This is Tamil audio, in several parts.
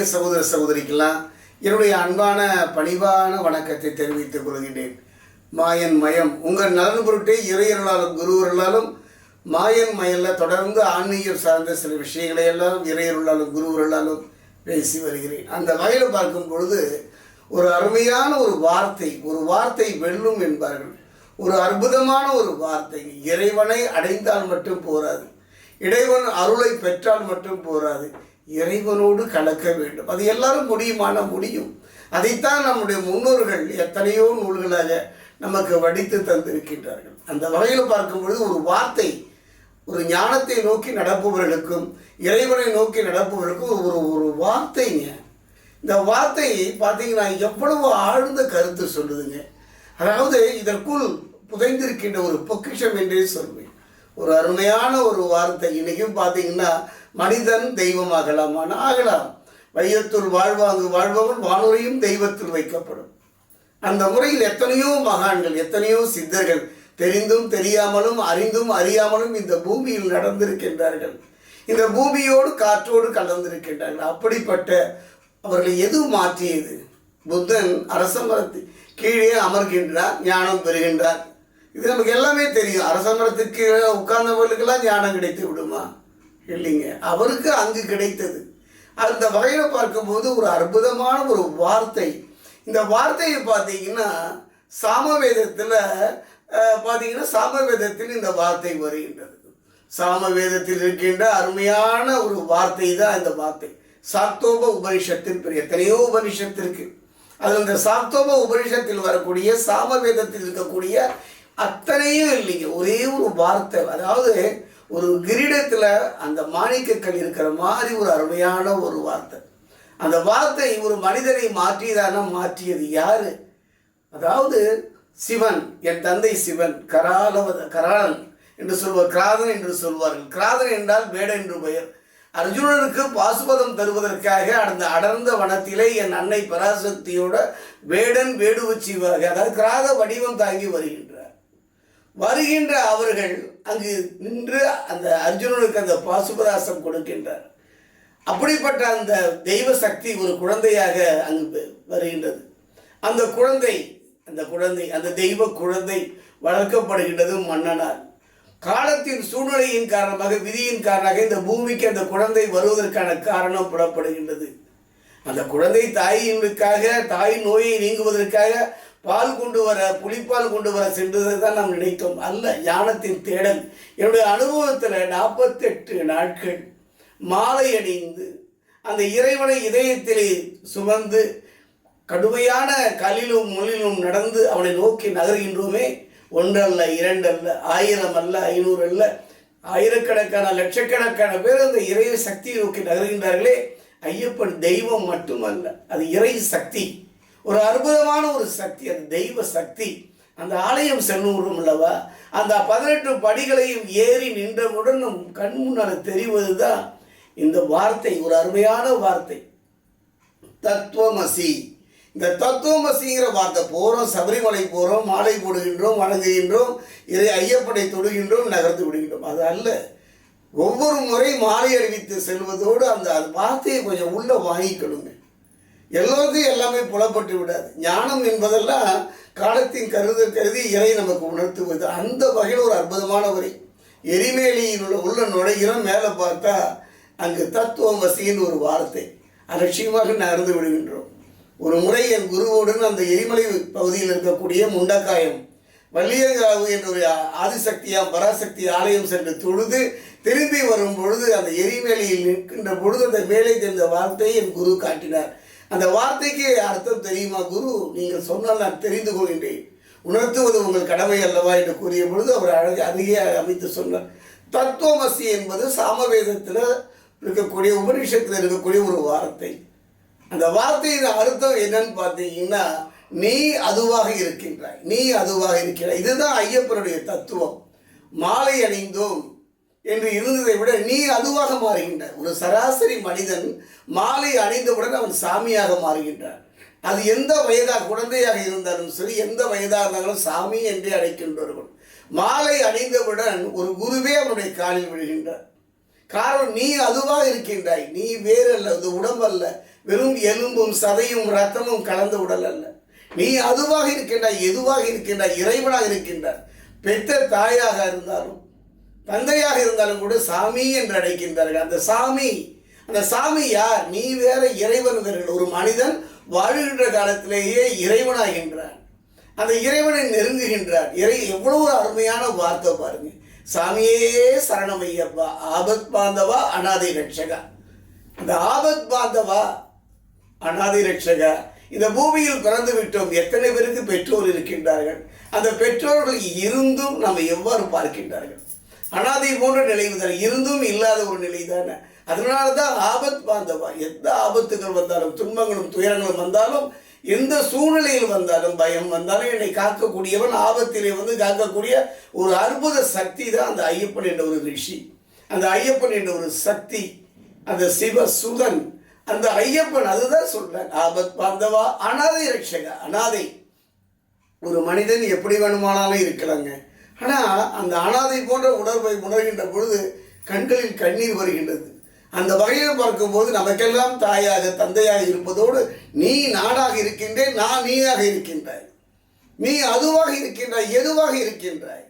ஆன்மீக சகோதர சகோதரிக்கெல்லாம் என்னுடைய அன்பான பணிவான வணக்கத்தை தெரிவித்துக் கொள்கின்றேன். மாயன் மயம். உங்கள் நலன் பொருட்டே இறையர்களாலும் குருவர்களாலும் மாயன் மயல்ல தொடர்ந்து ஆன்மீகம் சார்ந்த சில விஷயங்களை எல்லாம் இறையர்களாலும் குருவர்களாலும் பேசி வருகிறேன். அந்த வகையில் பார்க்கும் பொழுது ஒரு அருமையான ஒரு வார்த்தை ஒரு வார்த்தை வெல்லும் என்பார்கள். ஒரு அற்புதமான ஒரு வார்த்தை. இறைவனை அடைந்தால் மட்டும் போராது. இறைவன் அருளை பெற்றால் மட்டும் போராது. இறைவனோடு கலக்க வேண்டும். அது எல்லாரும் முடியுமான முடியும். அதைத்தான் நம்முடைய முன்னோர்கள் எத்தனையோ நூல்களாக நமக்கு வடித்து தந்திருக்கின்றார்கள். அந்த வகையில் பார்க்கும் பொழுது ஒரு வார்த்தை ஒரு ஞானத்தை நோக்கி நடப்பவர்களுக்கும் இறைவனை நோக்கி நடப்பவர்களுக்கும் ஒரு ஒரு வார்த்தைங்க. இந்த வார்த்தை பார்த்தீங்கன்னா எவ்வளவு ஆழ்ந்த கருத்து சொல்லுதுங்க. அதாவது இதற்குள் புதைந்திருக்கின்ற ஒரு பொக்கிஷம் என்றே சொல்வேன். ஒரு அருமையான ஒரு வார்த்தை. இன்றைக்கும் பார்த்தீங்கன்னா மனிதன் தெய்வமாகலாமான ஆகலாம் வையத்துள் வாழ்வாங்கு வாழ்பவன் வானொலியும் தெய்வத்தில் வைக்கப்படும். அந்த முறையில் எத்தனையோ மகான்கள் எத்தனையோ சித்தர்கள் தெரிந்தும் தெரியாமலும் அறிந்தும் அறியாமலும் இந்த பூமியில் நடந்திருக்கின்றார்கள். இந்த பூமியோடு காற்றோடு கலந்திருக்கின்றார்கள். அப்படிப்பட்ட அவர்களை எது மாற்றியது? புத்தன் அரச மரத்து கீழே அமர்கின்றார் ஞானம் பெறுகின்றார். இது நமக்கு எல்லாமே தெரியும். அரச மரத்துக்கு உட்கார்ந்தவர்களுக்கெல்லாம் ஞானம் கிடைத்து விடுமா? இல்லைங்க. அவருக்கு அங்கு கிடைத்தது. அந்த வகையில் பார்க்கும்போது ஒரு அற்புதமான ஒரு வார்த்தை. இந்த வார்த்தையை பார்த்தீங்கன்னா சாமவேதத்தில் பார்த்தீங்கன்னா சாமவேதத்தில் இந்த வார்த்தை வருகின்றது. சாமவேதத்தில் இருக்கின்ற அருமையான ஒரு வார்த்தை தான் இந்த வார்த்தை. சாத்தோப உபனிஷத்தில் பெரிய எத்தனையோ உபனிஷத்திற்கு அது அதில் இந்த சாத்தோப உபனிஷத்தில் வரக்கூடிய சாமவேதத்தில் இருக்கக்கூடிய அத்தனையும் இல்லைங்க. ஒரே ஒரு வார்த்தை. அதாவது ஒரு கிரீடத்தில் அந்த மாணிக்கக்கல் இருக்கிற மாதிரி ஒரு அருமையான ஒரு வார்த்தை. அந்த வார்த்தை ஒரு மனிதனை மாற்றியதான மாற்றியது யாரு? அதாவது சிவன் என் தந்தை சிவன் கராலவத கராளன் என்று சொல்வார் கிராதன் என்று சொல்வார்கள். கிராதன் என்றால் வேடன் என்று பெயர். அர்ஜுனனுக்கு பாசுபதம் தருவதற்காக அந்த அடர்ந்த வனத்திலே என் அன்னை பராசக்தியோட வேடன் வேடுவச்சிவாக அதாவது கிராத வடிவம் தாங்கி வருகின்றார். வருகின்ற அவர்கள் அங்கு நின்று அந்த அர்ஜுனனுக்கு அந்த பாசுபதாசம் கொடுக்கின்றார். அப்படிப்பட்ட அந்த தெய்வ சக்தி ஒரு குழந்தையாக அங்கு வருகின்றது. அந்த குழந்தை அந்த குழந்தை அந்த தெய்வ குழந்தை வளர்க்கப்படுகின்றது மன்னனால். காலத்தின் சூழ்நிலையின் காரணமாக விதியின் காரணமாக இந்த பூமிக்கு அந்த குழந்தை வருவதற்கான காரணம் புலப்படுகின்றது. அந்த குழந்தை தாயினுக்காக தாய் நோயை நீங்குவதற்காக பால் கொண்டு வர புளிப்பால் கொண்டு வர சென்றதை தான் நாம் நினைத்தோம். அல்ல ஞானத்தின் தேடல். என்னுடைய அனுபவத்தில் நாற்பத்தெட்டு நாட்கள் மாலை அணிந்து அந்த இறைவனை இதயத்திலே சுமந்து கடுமையான கலிலும் முள்ளிலும் நடந்து அவனை நோக்கி நகர்கின்றோமே. ஒன்றல்ல இரண்டல்ல ஆயிரம் அல்ல ஐநூறு அல்ல ஆயிரக்கணக்கான லட்சக்கணக்கான பேர் அந்த இறை சக்தியை நோக்கி நகர்கின்றார்களே. ஐயப்பன் தெய்வம் மட்டுமல்ல அது இறை சக்தி. ஒரு அற்புதமான ஒரு சக்தி அது தெய்வ சக்தி அந்த ஆலயம் செல்லும் அல்லவா அந்த பதினெட்டு படிகளையும் ஏறி நின்றவுடன் நம் கண் முன்னால் தெரிவது தான் இந்த வார்த்தை ஒரு அருமையான வார்த்தை. தத்துவமசி. இந்த தத்துவமசிங்கிற வார்த்தை போகிறோம் சபரிமலை போகிறோம் மாலை போடுகின்றோம் வணங்குகின்றோம் இதை ஐயப்பனை தொடுகின்றோம் நகர்ந்து விடுகின்றோம். அது அல்ல. ஒவ்வொரு முறை மாலை அணிவித்து செல்வதோடு அந்த அந்த வார்த்தையை கொஞ்சம் உள்ள வாங்கிக்கணுங்க. எல்லோருக்கும் எல்லாமே புலப்பட்டு விடாது. ஞானம் என்பதெல்லாம் காலத்தின் கருத கருதி இறை நமக்கு உணர்த்துவது. அந்த வகையில் ஒரு அற்புதமான வரி எரிமேலியில் உள்ள உள்ள நுழைகிறோம் மேலே பார்த்தா அங்கு தத்துவம் வசின்னு ஒரு வார்த்தை. அலட்சியமாக நடந்து விடுகின்றோம். ஒரு முறை என் குருவுடன் அந்த எரிமலை பகுதியில் இருக்கக்கூடிய முண்டக்காயம் வள்ளியங்காவு என்ற ஆதிசக்தியா பராசக்தி ஆலயம் சென்று தொழுது திரும்பி வரும் பொழுது அந்த எரிமேலியில் நிற்கின்ற பொழுது அந்த மேலே தெரிந்த வார்த்தையை என் குரு காட்டினார். அந்த வார்த்தைக்கு அர்த்தம் தெரியுமா குரு? நீங்கள் சொன்னால் நான் தெரிந்து கொள்கின்றேன். உணர்த்துவது உங்கள் கடமை அல்லவா என்று கூறிய பொழுது அவர் அழகு அருகே அமைத்து சொன்னார். தத்துவமசி என்பது சாமவேதத்தில் இருக்கக்கூடிய உபனிஷத்தில் இருக்கக்கூடிய ஒரு வார்த்தை. அந்த வார்த்தையின் அர்த்தம் என்னன்னு பார்த்தீங்கன்னா நீ அதுவாக இருக்கின்றாய். நீ அதுவாக இருக்கிறாய். இதுதான் ஐயப்பனுடைய தத்துவம். மாலை அணிந்தோம். என்று இருந்ததை விட நீ அதுவாக மாறுகின்றாய் ஒரு சராசரி மனிதன் மாலை அணிந்தவுடன் அவன் சாமியாக மாறுகின்றான். அது எந்த வயதாக குழந்தையாக இருந்தாலும் சரி எந்த வயதாக இருந்தாலும் சாமி என்றே அழைக்கின்றவர்கள். மாலை அணிந்தவுடன் ஒரு குருவே அவனுடைய காலில் விழுகின்றார். காரணம் நீ அதுவாக இருக்கின்றாய். நீ வேறு அல்ல உடம்பல்ல. வெறும் எலும்பும் சதையும் ரத்தமும் கலந்த உடல் அல்ல. நீ அதுவாக இருக்கின்றாய் எதுவாக இருக்கின்றாய் இறைவனாக இருக்கின்றாய். பெற்ற தாயாக இருந்தாலும் தந்தையாக இருந்தாலும் கூட சாமி என்று அழைக்கின்றார்கள். அந்த சாமி அந்த சாமி யார்? நீ வேற இறைவன் வேறு ஒரு மனிதன் வாழுகின்ற காலத்திலேயே இறைவனாகின்றான். அந்த இறைவனை நெருங்குகின்றார். இறை எவ்வளவு ஒரு அருமையான வார்த்தை பாருங்க. சாமியே சரணமையப்பா ஆபத் பாந்தவா அனாதை ரட்சகா. அந்த ஆபத் பாந்தவா அனாதை ரட்சகா இந்த பூமியில் பிறந்து விட்டோம். எத்தனை பேருக்கு பெற்றோர் இருக்கின்றார்கள்? அந்த பெற்றோர்கள் இருந்தும் நம்ம எவ்வாறு பார்க்கின்றார்கள்? அனாதை போன்ற நிலைதான் இருந்தும் இல்லாத ஒரு நிலை தானே. அதனால தான் ஆபத் பாந்தவா எந்த ஆபத்துகள் வந்தாலும் துன்பங்களும் துயரங்களும் வந்தாலும் எந்த சூழ்நிலையில் வந்தாலும் பயம் வந்தாலும் என்னை காக்கக்கூடியவன் ஆபத்திலே வந்து காக்கக்கூடிய ஒரு அற்புத சக்தி தான் அந்த ஐயப்பன் என்ற ஒரு ரிஷி. அந்த ஐயப்பன் என்ற ஒரு சக்தி அந்த சிவ சுதன் அந்த ஐயப்பன் அதுதான் சொல்றேன் ஆபத் பாந்தவா அனாதை ரட்சக அனாதை. ஒரு மனிதன் எப்படி வேணுமானாலும் இருக்கலாங்க. ஆனால் அந்த அனாதை போன்ற உணர்வை உணர்கின்ற பொழுது கண்களில் கண்ணீர் வருகின்றது. அந்த வகையில் பார்க்கும்போது நமக்கெல்லாம் தாயாக தந்தையாக இருப்பதோடு நீ நானாக இருக்கின்றேன் நான் நீயாக இருக்கின்றாய். நீ அதுவாக இருக்கின்றாய் எதுவாக இருக்கின்றாய்?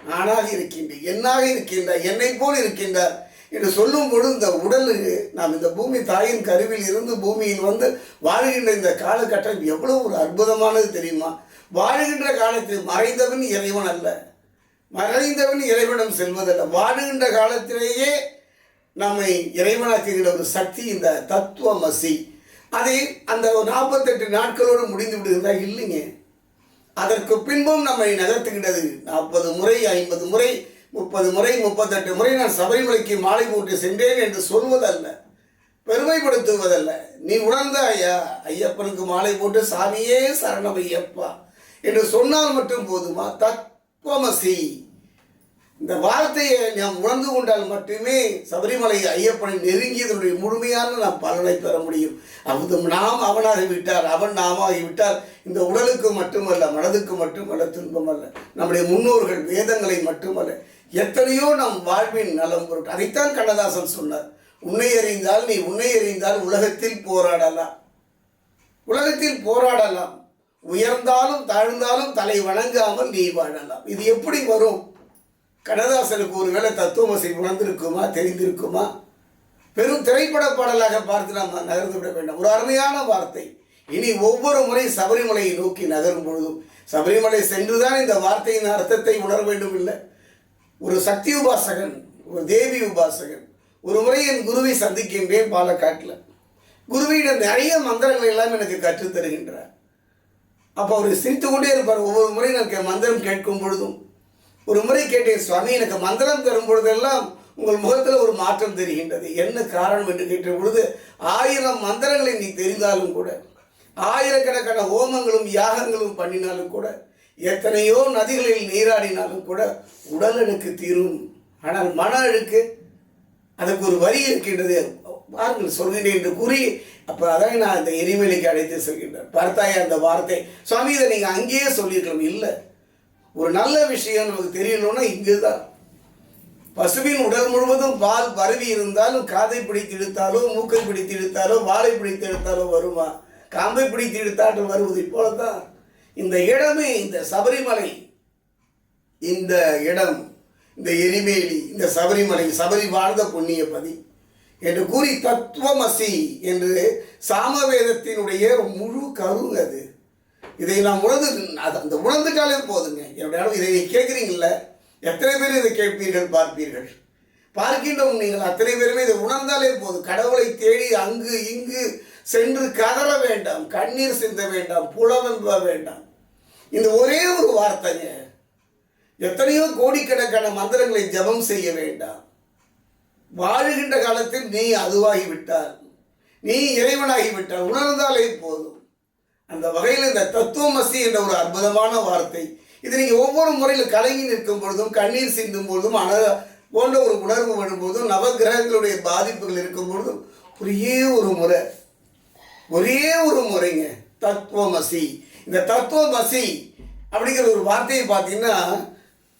நானாக இருக்கின்றேன் என்னாக இருக்கின்றாய் என்னை போல் இருக்கின்றார் என்று சொல்லும் பொழுது இந்த உடலுக்கு நாம் இந்த பூமி தாயின் கருவில் இருந்து பூமியில் வந்து வாழ்கின்ற இந்த காலகட்டம் எவ்வளவு ஒரு அற்புதமானது தெரியுமா? வாழுகின்ற காலத்தில் மறைந்தவன் இறைவன் அல்ல. மறைந்தவன் இறைவனம் செல்வதல்ல. வாழுகின்ற காலத்திலேயே நம்மை இறைவனாக்குகின்ற ஒரு சக்தி இந்த தத்துவமசி. அதை அந்த நாற்பத்தெட்டு நாட்களோடு முடிந்து விடுகிறதா? இல்லைங்க. அதற்கு பின்பும் நம்மை நகர்த்துகின்றது. நாற்பது முறை ஐம்பது முறை முப்பது முறை முப்பத்தெட்டு முறை நான் சபரிமலைக்கு மாலை போட்டு சென்றேன் என்று சொல்வதல்ல. பெருமைப்படுத்துவதல்ல. நீ உணர்ந்த ஐயா ஐயப்பனுக்கு மாலை போட்டு சாமியே சரணம் ஐயப்பா. என்று சொன்னால் மட்டும் போதுமா? தத் கோமசி இந்த வார்த்தையை நாம் உணர்ந்து கொண்டால் மட்டுமே சபரிமலை ஐயப்பனை நெருங்கியதனுடைய முழுமையான நாம் பலனை பெற முடியும். அது நாம் அவனாகி விட்டார் அவன் நாமாகி விட்டார் இந்த உடலுக்கு மட்டுமல்ல மனதுக்கு மட்டுமல்ல துன்பமல்ல நம்முடைய முன்னோர்கள் வேதங்களை மட்டுமல்ல எத்தனையோ நம் வாழ்வின் நலம் பொருட்கள் அதைத்தான் கண்ணதாசன் சொன்னார். உன்னை அறிந்தால் நீ உன்னை அறிந்தால் உலகத்தில் போராடலாம். உலகத்தில் போராடலாம். உயர்ந்தாலும் தாழ்ந்தாலும் தலை வணங்காமல் நீ வாழலாம். இது எப்படி வரும்? கண்ணதாசனுக்கு ஒருவேளை தத்துவமசி உணர்ந்திருக்குமா? தெரிந்திருக்குமா? பெரும் திரைப்பட பாடலாக பார்த்து நாம் நகர்ந்து விட வேண்டாம். ஒரு அருமையான வார்த்தை. இனி ஒவ்வொரு முறை சபரிமலையை நோக்கி நகரும் பொழுதும் சபரிமலை சென்றுதான் இந்த வார்த்தையின் அர்த்தத்தை உணர வேண்டும் இல்லை. ஒரு சக்தி உபாசகன் ஒரு தேவி உபாசகன் ஒரு முறை என் குருவை சந்திக்கின்றேன் பாலக்காட்டில். குருவியிடம் நிறைய மந்திரங்கள் எல்லாம் எனக்கு கற்றுத் தருகின்றார். அப்போ அவர் சிரித்து கொண்டே இருப்பார். ஒவ்வொரு முறை எனக்கு மந்திரம் கேட்கும் பொழுதும். ஒரு முறை கேட்டேன் சுவாமி எனக்கு மந்திரம் தரும் பொழுதெல்லாம் உங்கள் முகத்தில் ஒரு மாற்றம் தெரிகின்றது. என்ன காரணம் என்று கேட்ட பொழுது ஆயிரம் மந்திரங்களை நீ தெரிந்தாலும் கூட ஆயிரக்கணக்கான ஹோமங்களும் யாகங்களும் பண்ணினாலும் கூட எத்தனையோ நதிகளில் நீராடினாலும் கூட உடல் அழுக்கு தீரும். ஆனால் மன அழுக்கு அதுக்கு ஒரு வரி இருக்கின்றது. பாருங்கள் சொல்கிறேன் என்று கூறி அப்போ அதான் நான் இந்த எரிமலைக்கு அழைத்து செல்கின்றேன். பார்த்தாயா அந்த வார்த்தை சுவாமி இதை நீங்கள் அங்கேயே சொல்லியிருக்கலாம். இல்லை. ஒரு நல்ல விஷயம் நமக்கு தெரியணும்னா இங்கே தான் பசுவின் உடல் முழுவதும் பால் பரவி இருந்தாலும் காதை பிடித்து இழுத்தாலோ மூக்கை பிடித்து இழுத்தாலோ வாழை பிடித்து இழுத்தாலோ வருமா? காம்பை பிடித்து இழுத்தாலும் வருவது போலதான் இந்த இடமே இந்த சபரிமலை இந்த இடம் இந்த எரிமேலி இந்த சபரிமலை சபரி வாழ்ந்த புண்ணியபதி என்று கூறி தத்துவமசி என்று சாமவேதத்தினுடைய முழு கருங்க அது. இதை நாம் உணர்ந்து அது அந்த உணர்ந்துட்டாலே போதுங்க. என்னுடைய அளவு இதை கேட்குறீங்கள எத்தனை பேர் இதை கேட்பீர்கள் பார்ப்பீர்கள்? பார்க்கின்றோம் நீங்கள் அத்தனை பேருமே இதை உணர்ந்தாலே போதும். கடவுளை தேடி அங்கு இங்கு சென்று கதற வேண்டாம் கண்ணீர் சிந்த வேண்டாம் புலவென்ப வேண்டாம். இந்த ஒரே ஒரு வார்த்தைங்க. எத்தனையோ கோடிக்கணக்கான மந்திரங்களை ஜெபம் செய்ய வேண்டாம். வாழுகின்ற காலத்தில் நீ அதுவாகி விட்டால் நீ இறைவனாகி விட்டால் உணர்ந்தாலே போதும். அந்த வகையில் இந்த தத்துவமசி என்ற ஒரு அற்புதமான வார்த்தை. இது நீங்கள் ஒவ்வொரு முறையில் கலங்கி நிற்கும் பொழுதும் கண்ணீர் சிந்தும் பொழுதும் அன போன்ற ஒரு உணர்வு வரும்போதும் நவகிரகங்களுடைய பாதிப்புகள் இருக்கும் பொழுதும் ஒரே ஒரு முறை ஒரே ஒரு முறைங்க தத்துவமசி இந்த தத்துவமசி அப்படிங்கிற ஒரு வார்த்தையை பார்த்தீங்கன்னா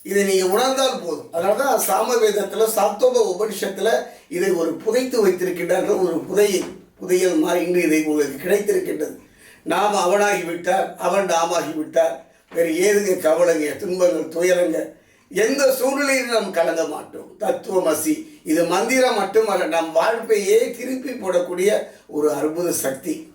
இதை நீங்கள் உணர்ந்தால் போதும். அதனால தான் சாமவேதத்தில் சாத்தோப உபனிஷத்துல இதை ஒரு புதைத்து வைத்திருக்கின்றார்கள். ஒரு புதையல் புதையல் மாதிரி இன்று இதை உங்களுக்கு கிடைத்திருக்கின்றது. நாம் அவனாகிவிட்டார் அவன் நாமாகிவிட்டார் வேறு ஏதுங்க கவலைங்க துன்பங்கள் துயரங்க எந்த சூழ்நிலையிலும் நாம் கலங்க மாட்டோம். தத்துவமசி இது மந்திரம் மட்டுமல்ல நம் வாழ்க்கையே திருப்பி போடக்கூடிய ஒரு அற்புத சக்தி.